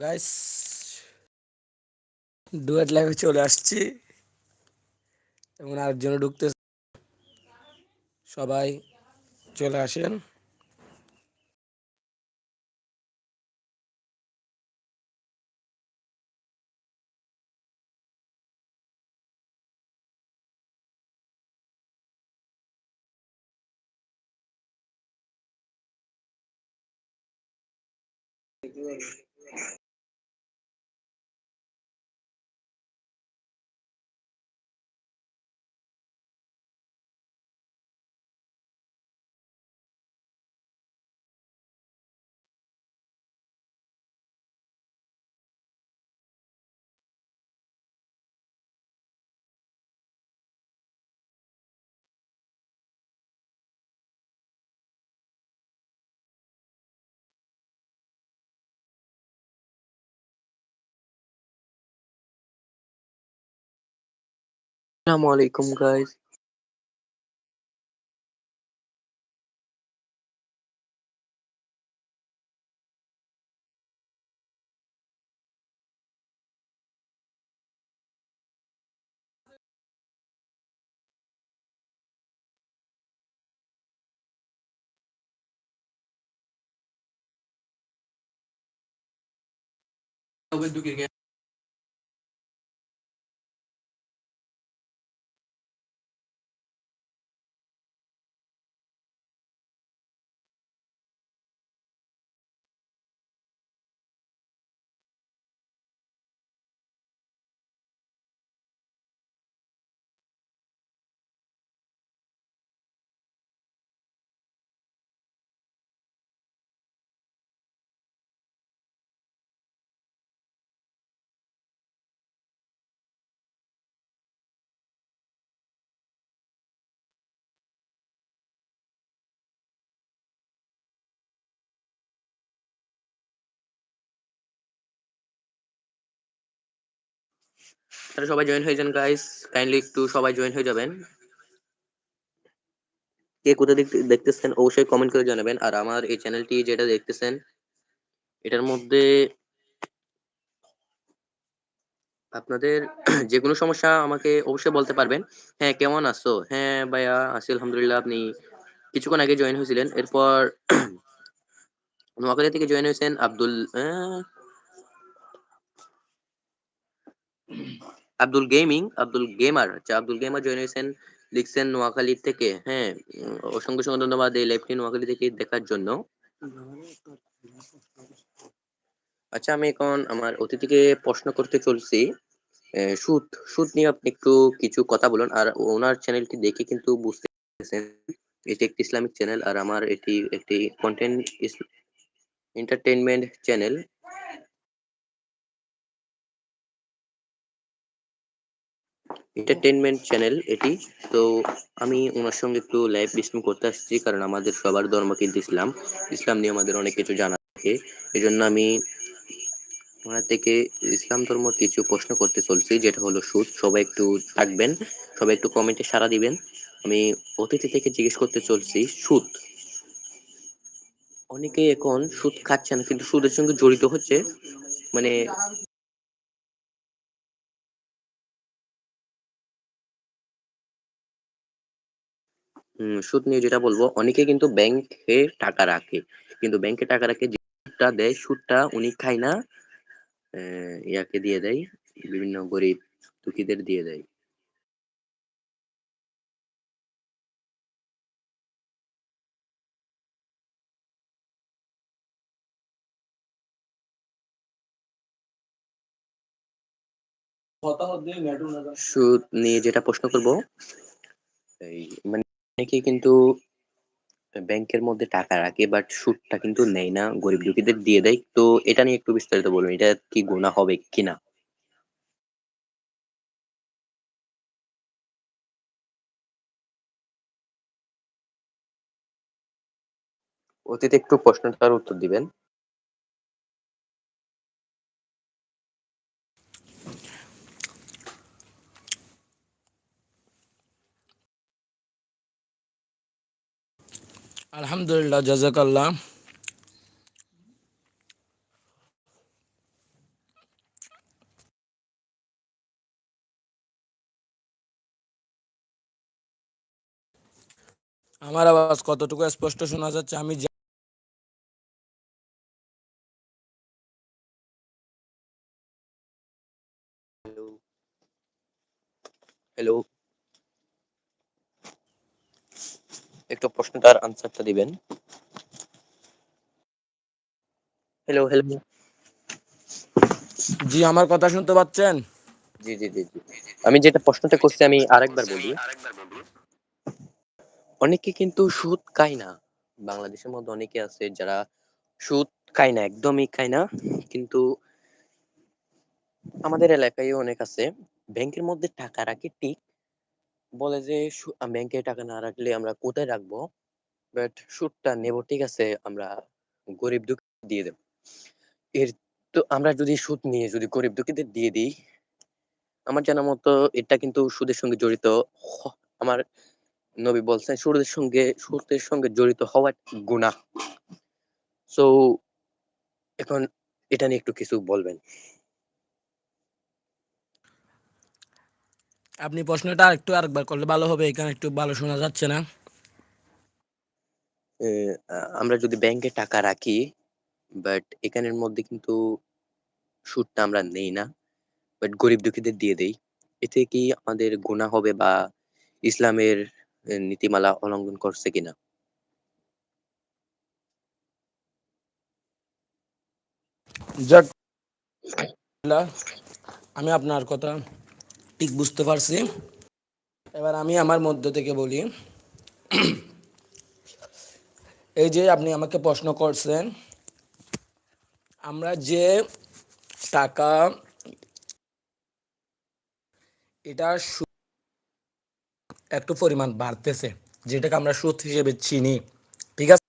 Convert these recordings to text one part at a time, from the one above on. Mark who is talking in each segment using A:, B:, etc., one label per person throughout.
A: Guys duet লাইভে চলে আসছি। এবং আরেকজনে ঢুকতে সবাই চলে আসেন।
B: Assalamu alaikum, guys. Do? তাহলে সবাই জয়েন হয়ে যান গাইস কাইন্ডলি একটু সবাই জয়েন হয়ে যাবেন। কে কোথা দেখতেছেন, অবশ্যই কমেন্ট করে জানাবেন। আর আমার এই চ্যানেলটি যেটা দেখতেছেন, এটার মধ্যে আপনাদের যে কোনো সমস্যা আমাকে অবশ্যই বলতে পারবেন। হ্যাঁ কেমন আছো? হ্যাঁ ভাইয়া, আছি, আলহামদুলিল্লাহ। আপনি কিছুক্ষণ আগে জয়েন হয়েছিলেন। এরপর নোয়াখালী থেকে জয়েন হয়েছেন আব্দুল আব্দুল গেমিং আব্দুল গেমার আচ্ছা আব্দুল গেমার জয়েন হয়েছেন লিখছেন নোয়াখালী থেকে হ্যাঁ অসংখ্য অসংখ্য ধন্যবাদ এই লাইভটি নোয়াখালী থেকে দেখার জন্য। আচ্ছা আমি এখন আমার অতিথিকে প্রশ্ন করতে চলছি। সুদ সুদ নিয়ে আপনি একটু কিছু কথা বলুন। আর ওনার চ্যানেলটি দেখে কিন্তু বুঝতে পেরেছেন এটি একটি ইসলামিক চ্যানেল আর আমার এটি একটি content entertainment channel entertainment channel এটি। তো আমি ওনার সঙ্গে একটু লাইভ ডিসকাস করতে আসছি, কারণ আমাদের সবার ধর্ম কিন্তু ইসলাম। ইসলাম নিয়ে আমাদের অনেক কিছু জানা থাকে এই জন্য আমি ওনার থেকে ইসলাম ধর্ম কিছু প্রশ্ন করতে চলছি, যেটা হলো সুদ। সবাই একটু থাকবেন, সবাই একটু কমেন্টে সাড়া দিবেন। আমি অতিথি থেকে জিজ্ঞেস করতে চলছি, সুদ। অনেকেই এখন সুদ খাচ্ছে না কিন্তু সুদের সঙ্গে জড়িত হচ্ছে। মানে সুদ নিয়ে যেটা বলব অনেকে কিন্তু ব্যাংকে টাকা রাখে। কিন্তু ব্যাংকে টাকা রাখে যে সুদটা দেয় সুদটা উনি খায় না আহ, ইয়াকে দিয়ে দেয় বিভিন্ন গরিব দুঃখীদের দিয়ে দেয়। সুদ নিয়ে যেটা প্রশ্ন করব এই মানে অনেকে কিন্তু ব্যাংকের মধ্যে টাকা রাখে বাট সুদটা কিন্তু নেয় না, গরিব দুঃখীদের দিয়ে দেয়। তো এটা নিয়ে একটু বিস্তারিত বলুন, এটা কি গোনা হবে কিনা? অতীতে একটু প্রশ্নটার উত্তর দিবেন।
A: আলহামদুলিল্লাহ জাজাকাল্লাহ আমার আওয়াজ কতটুকু স্পষ্ট শোনা যাচ্ছে আমি
B: হ্যালো একটু প্রশ্নটার আনসারটা দিবেন। হ্যালো হ্যালো
A: জি আমার কথা শুনতে পাচ্ছেন?
B: জি জি জি আমি যেটা প্রশ্নটা করছি আমি আরেকবার বলি। অনেকে কিন্তু সুদ খায় না। বাংলাদেশের মধ্যে অনেকে আছে যারা সুদ খায় না একদমই খায় না। কিন্তু আমাদের এলাকায় অনেক আছে। ব্যাংকের মধ্যে টাকা রাখে ঠিক বলে যে ব্যাংকে টাকা না রাখলে আমরা কোথায় রাখব? বাট সুদটা নেব, ঠিক আছে, আমরা গরিব দুঃখী দিয়ে দেব। এর তো আমরা যদি সুদ নিয়ে যদি গরিব দুঃখীদের দিয়ে দিই, আমার জানা মতো এটা কিন্তু সুদের সঙ্গে জড়িত আমার নবী বলছেন, সুদের সঙ্গে সুদের সঙ্গে জড়িত হওয়া গুনাহ। সো এখন এটা নিয়ে একটু কিছু বলবেন।
A: আপনি প্রশ্নটা একটু আরেকবার করলে ভালো হবে এখানে একটু ভালো শোনা যাচ্ছে না।
B: আহ, আমরা যদি ব্যাংকে টাকা রাখি বাট এখানের মধ্যে কিন্তু সুদটা আমরা নেই না বাট গরিব দুঃখীদের দিয়ে দেই। এতে কি আমাদের গুনাহ হবে বা ইসলামের নীতিমালা উল্লঙ্ঘন করছে কিনা?
A: যাক। আমি আপনার কথা ঠিক বুঝতে পারছি। এবার আমি আমার মধ্য থেকে বলি। এই যে আপনি আমাকে প্রশ্ন করছেন আমরা যে টাকা এটা একটু পরিমাণ বাড়তেছে যেটাকে আমরা সুদ হিসেবে চিনি ঠিক আছে?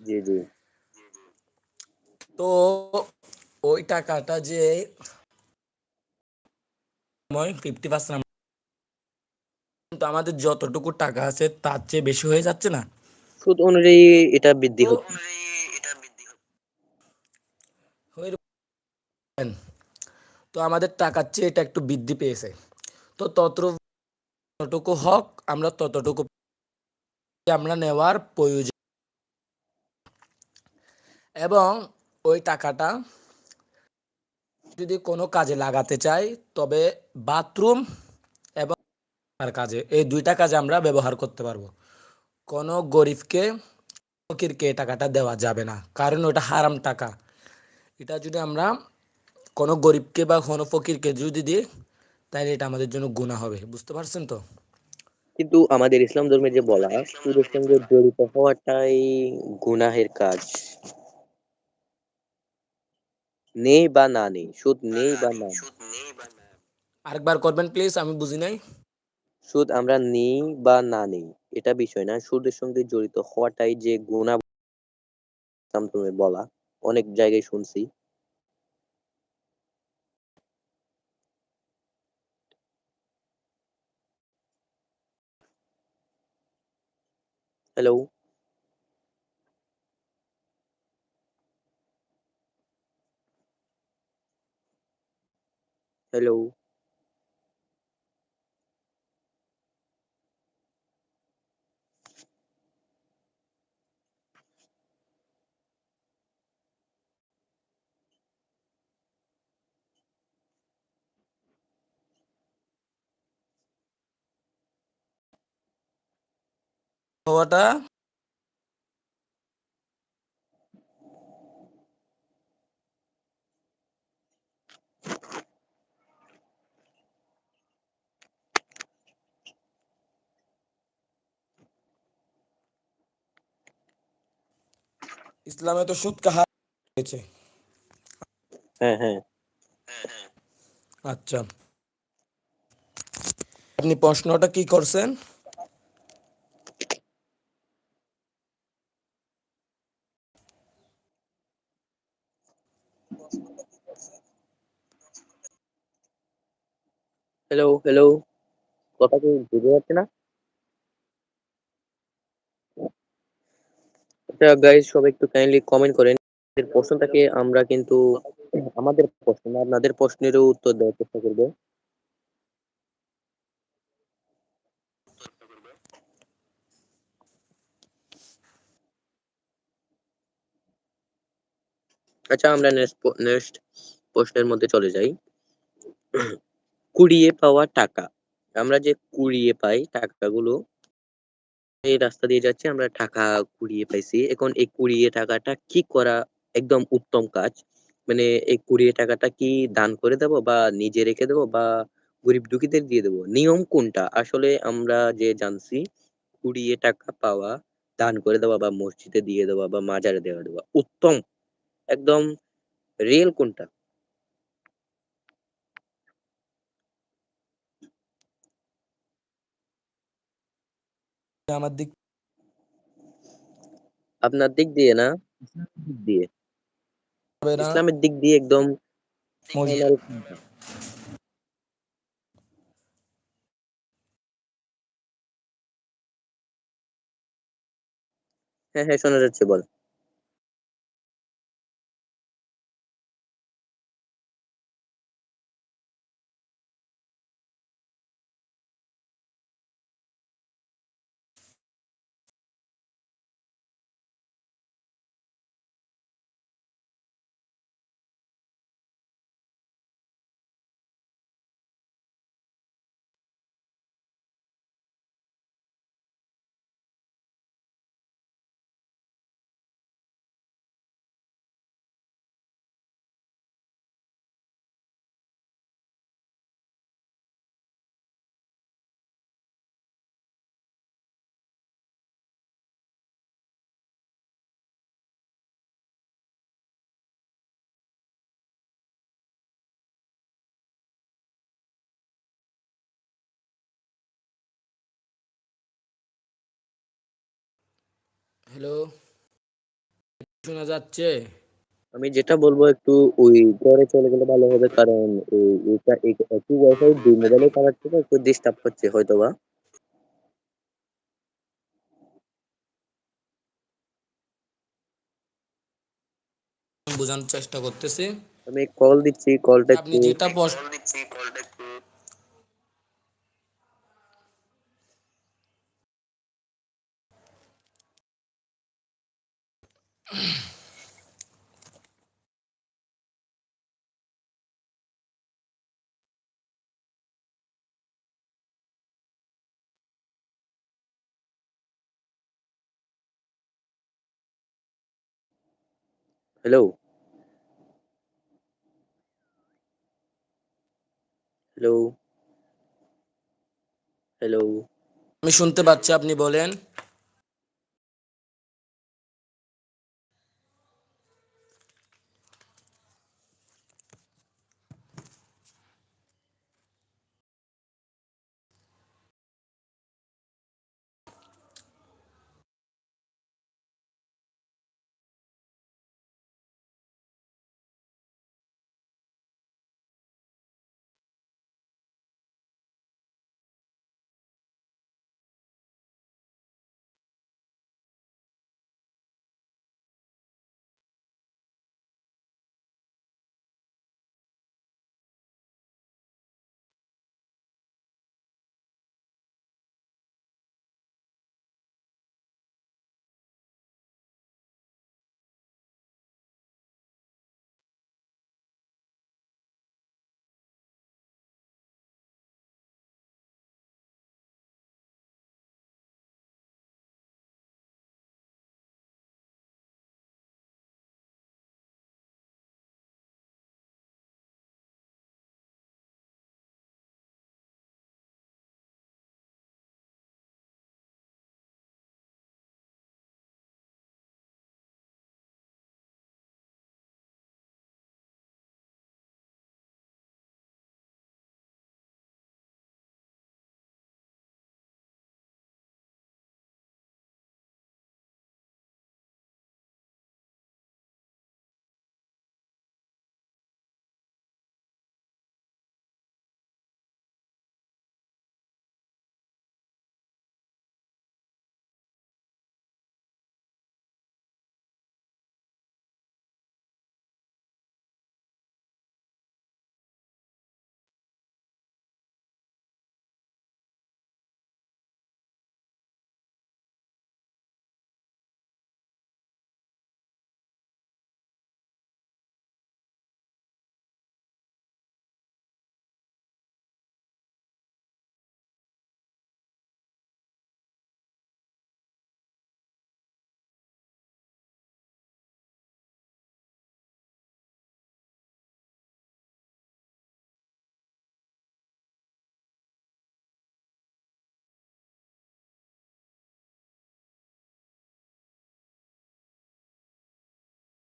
B: জি জি।
A: তো ওই টাকাটা যে ফিফটি পার্সেন্ট কিন্তু আমাদের যতটুকু টাকা আছে তার চেয়ে বেশি হয়ে যাচ্ছে না।
B: সুদ অনুযায়ী এটা বৃদ্ধি
A: তো
B: হচ্ছে।
A: তো আমাদের টাকার চেয়ে এটা একটু বৃদ্ধি পেয়েছে। তো ততটুকু হক আমরা ততটুকু আমরা নেওয়ার প্রয়োজন। এবং ওই টাকাটা যদি কোনো কাজে লাগাতে চাই, তবে বাথরুম এবং আর কাজে, এই দুইটা কাজে আমরা ব্যবহার করতে পারব। কোনো গরিবকে, ফকিরকে টাকাটা দেওয়া যাবে না, কারণ ওটা হারাম টাকা। এটা যদি আমরা কোনো গরিবকে বা কোনো ফকিরকে যদি দিই তাহলে এটা আমাদের জন্য গুণা হবে, বুঝতে পারছেন তো?
B: কিন্তু আমাদের ইসলাম ধর্মে যে বলা সুদের সঙ্গে জড়িত হওয়াটাই গুনাহের কাজ। নেই বা না নেই সুদ নেই বা না
A: আরেকবার করবেন প্লিজ আমি বুঝি নাই।
B: সুদ আমরা নেই বা না নেই এটা বিষয় না। সুদের সঙ্গে জড়িত হওয়াটাই যে গুণা ধর্মে বলা অনেক জায়গায় শুনছি। হ্যালো হ্যালো
A: হওয়াটা ইসলামে তো সুদ কাহা হয়েছে
B: হ্যাঁ হ্যাঁ।
A: আচ্ছা। আপনি প্রশ্নটা কি করছেন?
B: হ্যালো হ্যালো কথা কি বুঝতে পারছি না? আপনারা গাইজ সবাই একটু কাইন্ডলি কমেন্ট করেন। এর প্রশ্নটাকে আমরা কিন্তু, আমাদের প্রশ্ন না আপনাদের প্রশ্নেরও উত্তর দেওয়ার চেষ্টা করব। আচ্ছা আমরা নেক্সট নেক্সট প্রশ্নের মধ্যে চলে যাই। কুড়িয়ে পাওয়া টাকা। আমরা যে কুড়িয়ে পাই টাকাগুলো এই রাস্তা দিয়ে যাচ্ছি, আমরা টাকা কুড়িয়ে পাইছি। এখন এই কুড়িয়ে টাকাটা কি করা একদম উত্তম কাজ? মানে এই কুড়িয়ে টাকাটা কি দান করে দেব বা নিজে রেখে দেবো বা গরিব দুঃখীদের দিয়ে দেবো? নিয়ম কোনটা? আসলে আমরা যে জানছি, কুড়িয়ে টাকা পাওয়া, দান করে দেওয়া বা মসজিদে দিয়ে দেওয়া বা মাজারে দেওয়া দেওয়া উত্তম। একদম রিয়েল কোনটা?
A: আমার দিক
B: আপনার দিক দিয়ে না? দিক দিয়ে। ইসলামের দিক দিয়ে একদম? হ্যাঁ হ্যাঁ শোনা যাচ্ছে বল।
A: হ্যালো শোনা যাচ্ছে?
B: আমি যেটা বলব একটু ওই ঘরে চলে গেলে ভালো হবে কারণ ওই এটা একই ওয়াইফাই দুই মোবাইলে কানেক্ট থেকে একটু ডিস্টার্ব হচ্ছে হয়তো বা
A: আমি বোঝানোর চেষ্টা করতেছি।
B: আমি কল দিচ্ছি কলটা
A: আপনি
B: একটু
A: যেটা প্রশ্ন
B: হ্যালো হ্যালো হ্যালো
A: আমি শুনতে পাচ্ছি আপনি বলেন।